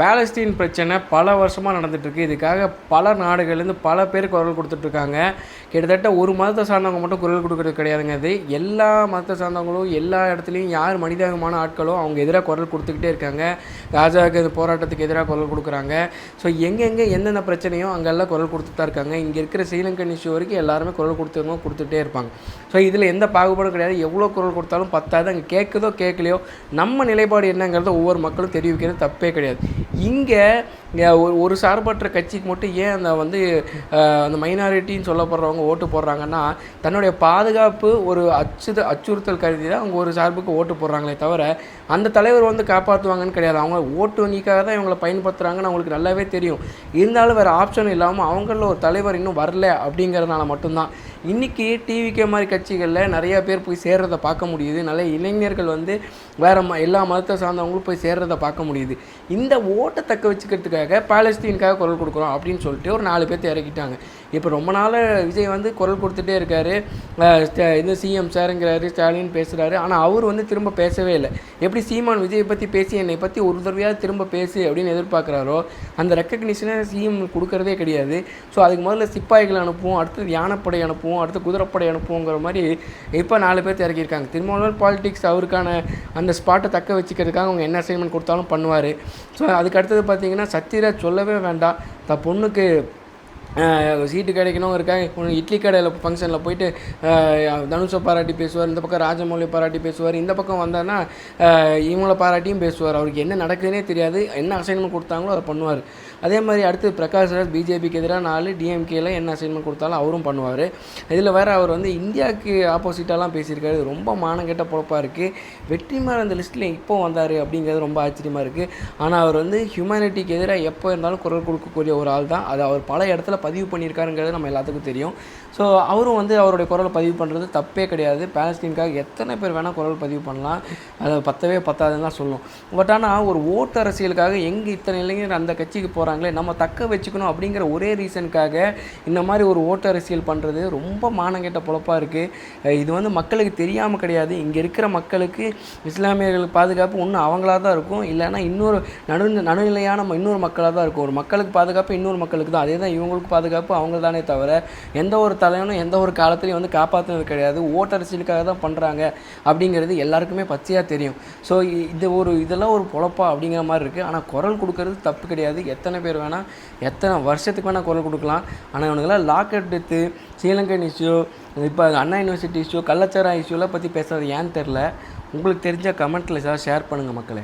Palestine பிரச்சனை பல வருஷமாக நடந்துகிட்ருக்கு இதுக்காக பல நாடுகள்லேருந்து பல பேர் குரல் கொடுத்துட்ருக்காங்க கிட்டத்தட்ட ஒரு மதத்தை சார்ந்தவங்க மட்டும் குரல் கொடுக்கறது கிடையாதுங்க அது எல்லா மதத்தை சார்ந்தவங்களும் எல்லா இடத்துலையும் யார் மனிதாபிமான ஆட்களோ அவங்க எதிராக குரல் கொடுத்துக்கிட்டே இருக்காங்க. காஜாவுக்கு இது போராட்டத்துக்கு எதிராக குரல் கொடுக்குறாங்க. ஸோ எங்கெங்கே எந்தெந்த பிரச்சனையோ அங்கெல்லாம் குரல் கொடுத்துட்டு தான் இருக்காங்க. இங்கே இருக்கிற ஸ்ரீலங்கன் இஷ்யூ வரைக்கும் எல்லாருமே குரல் கொடுத்துருங்க கொடுத்துட்டே இருப்பாங்க. ஸோ இதில் எந்த பாகுபாடும் கிடையாது. எவ்வளோ குரல் கொடுத்தாலும் பத்தாது. அங்கே கேட்குதோ கேட்கலையோ நம்ம நிலைப்பாடு என்னங்கிறத ஒவ்வொரு மக்களும் தெரிவிக்கிறது தப்பே கிடையாது. இங்கே ஒரு ஒரு சார்பற்ற கட்சிக்கு மட்டும் ஏன் அந்த வந்து அந்த மைனாரிட்டின்னு சொல்லப்படுறவங்க ஓட்டு போடுறாங்கன்னா தன்னுடைய பாதுகாப்பு ஒரு அச்சுத அச்சுறுத்தல் கருதி தான் அவங்க ஒரு சார்புக்கு ஓட்டு போடுறாங்களே தவிர அந்த தலைவர் வந்து காப்பாற்றுவாங்கன்னு கிடையாது. அவங்க ஓட்டு வங்கிக்காக தான் இவங்களை பயன்படுத்துகிறாங்கன்னு அவங்களுக்கு நல்லாவே தெரியும். இருந்தாலும் வேறு ஆப்ஷன் இல்லாமல் அவங்களில் ஒரு தலைவர் இன்னும் வரல அப்படிங்கிறதுனால மட்டும்தான். இன்றைக்கி டிவிகே மாதிரி கட்சிகளில் நிறையா பேர் போய் சேர்றதை பார்க்க முடியுது. நிறைய இளைஞர்கள் வந்து வேறு ம எல்லா மதத்தை சார்ந்தவங்களும் போய் சேர்றதை பார்க்க முடியுது. இந்த ஓட்டை தக்க வச்சுக்கிறதுக்காக பாலஸ்தீனுக்காக குரல் கொடுக்குறோம் அப்படின்னு சொல்லிட்டு ஒரு நாலு பேர்த்து இறக்கிட்டாங்க. இப்போ ரொம்ப நாள் விஜய் வந்து குரல் கொடுத்துட்டே இருக்காரு. இது சிஎம் சாருங்கிறாரு ஸ்டாலின் பேசுகிறாரு ஆனால் அவர் வந்து திரும்ப பேசவே இல்லை. எப்படி சீமான் விஜயை பற்றி பேசி என்னை பற்றி ஒரு தடவையாவது திரும்ப பேசு அப்படின்னு எதிர்பார்க்குறாரோ அந்த ரெக்கக்னிஷனை சிஎம் கொடுக்கறதே கிடையாது. ஸோ அதுக்கு முதல்ல சிப்பாய்கள் அனுப்புவோம் அடுத்தது யானைப்படை அனுப்புவோம் அடுத்து குதிரைப்படை அனுப்புவோங்கிற மாதிரி இப்போ நாலு பேர் இறக்கியிருக்காங்க. திருமாவளவன் பாலிடிக்ஸ் அவருக்கான அந்த ஸ்பாட்டை தக்க வச்சுக்கிறதுக்காக அவங்க என்ன அசைன்மெண்ட் கொடுத்தாலும் பண்ணுவார். ஸோ அதுக்கு அடுத்தது பார்த்தீங்கன்னா சத்யராஜ் சொல்லவே வேண்டாம். த பொண்ணுக்கு சீட்டு கிடைக்கணும் இருக்காங்க. இட்லி கடையில் ஃபங்க்ஷனில் போயிட்டு தனுஷை பாராட்டி பேசுவார் இந்த பக்கம் ராஜமௌலி பாராட்டி பேசுவார் இந்த பக்கம் வந்தார்னா இவங்கள பாராட்டியும் பேசுவார். அவருக்கு என்ன நடக்குதுன்னே தெரியாது என்ன அசைன்மெண்ட் கொடுத்தாங்களோ அதை பண்ணுவார். அதே மாதிரி அடுத்து பிரகாஷ் ராஜ் பிஜேபிக்கு எதிராக நாலு டிஎம்கேல என்ன அசைன்மெண்ட் கொடுத்தாலும் அவரும் பண்ணுவார். இதில் வேறு அவர் வந்து இந்தியாவுக்கு ஆப்போசிட்டாலாம் பேசியிருக்காரு. ரொம்ப மானங்கெட்ட பொழப்பாக இருக்குது வெற்றிமாறன் அந்த லிஸ்ட்டில் இப்போ வந்தார் அப்படிங்கிறது ரொம்ப ஆச்சரியமாக இருக்குது ஆனால் அவர் வந்து ஹியூமனிட்டிக்கு எதிராக எப்போ இருந்தாலும் குரல் கொடுக்கக்கூடிய ஒரு ஆள் தான் அது அவர் பல இடத்துல பதிவு பண்ணியிருக்காருங்கிறது நம்ம எல்லாத்துக்கும் தெரியும். ஸோ அவரும் வந்து அவருடைய குரலை பதிவு பண்ணுறது தப்பே கிடையாது. பேலஸ்டீனுக்காக எத்தனை பேர் வேணால் குரல் பதிவு பண்ணலாம். அது பத்தவே பத்தாதுன்னு தான் சொல்லும். பட் ஆனால் ஒரு ஓட்டு அரசியலுக்காக எங்கே இத்தனை இளைஞர் அந்த கட்சிக்கு போகிறாங்களே நம்ம தக்க வச்சுக்கணும் அப்படிங்கிற ஒரே ரீசனுக்காக இந்த மாதிரி ஒரு ஓட்டு அரசியல் பண்ணுறது ரொம்ப மானங்கெட்ட பொழப்பாக இருக்குது இது வந்து மக்களுக்கு தெரியாமல் கிடையாது. இங்கே இருக்கிற மக்களுக்கு இஸ்லாமியர்களுக்கு பாதுகாப்பு ஒன்று அவங்களாக தான் இருக்கும். இல்லைன்னா இன்னொரு நடு நடுநிலையான இன்னொரு மக்களாக தான் இருக்கும். ஒரு மக்களுக்கு பாதுகாப்பு இன்னொரு மக்களுக்கு தான். அதே தான் இவங்களுக்கு பாதுகாப்பு அவங்க தானே தவிர எந்த ஒரு தலைவனும் எந்த ஒரு காலத்துலையும் வந்து காப்பாற்றினது கிடையாது. ஓட்டரசியலுக்காக தான் பண்ணுறாங்க அப்படிங்கிறது எல்லாருக்குமே பச்சையாக தெரியும். ஸோ இது ஒரு இதெல்லாம் ஒரு பொழப்பா அப்படிங்கிற மாதிரி இருக்குது ஆனால் குரல் கொடுக்கறது தப்பு கிடையாது. எத்தனை பேர் வேணால் எத்தனை வருஷத்துக்கு வேணால் குரல் கொடுக்கலாம். ஆனால் இவனுங்கெல்லாம் லாக்கெட் டெத்து ஸ்ரீலங்கன் இஷ்யூ இப்போ அண்ணா யூனிவர்சிட்டி இஷ்யூ கள்ளச்சாரா இஷ்யூலாம் பற்றி பேசுறது ஏன்னு தெரில உங்களுக்கு தெரிஞ்ச கமெண்ட்டில் ஏதாவது ஷேர் பண்ணுங்கள் மக்களே.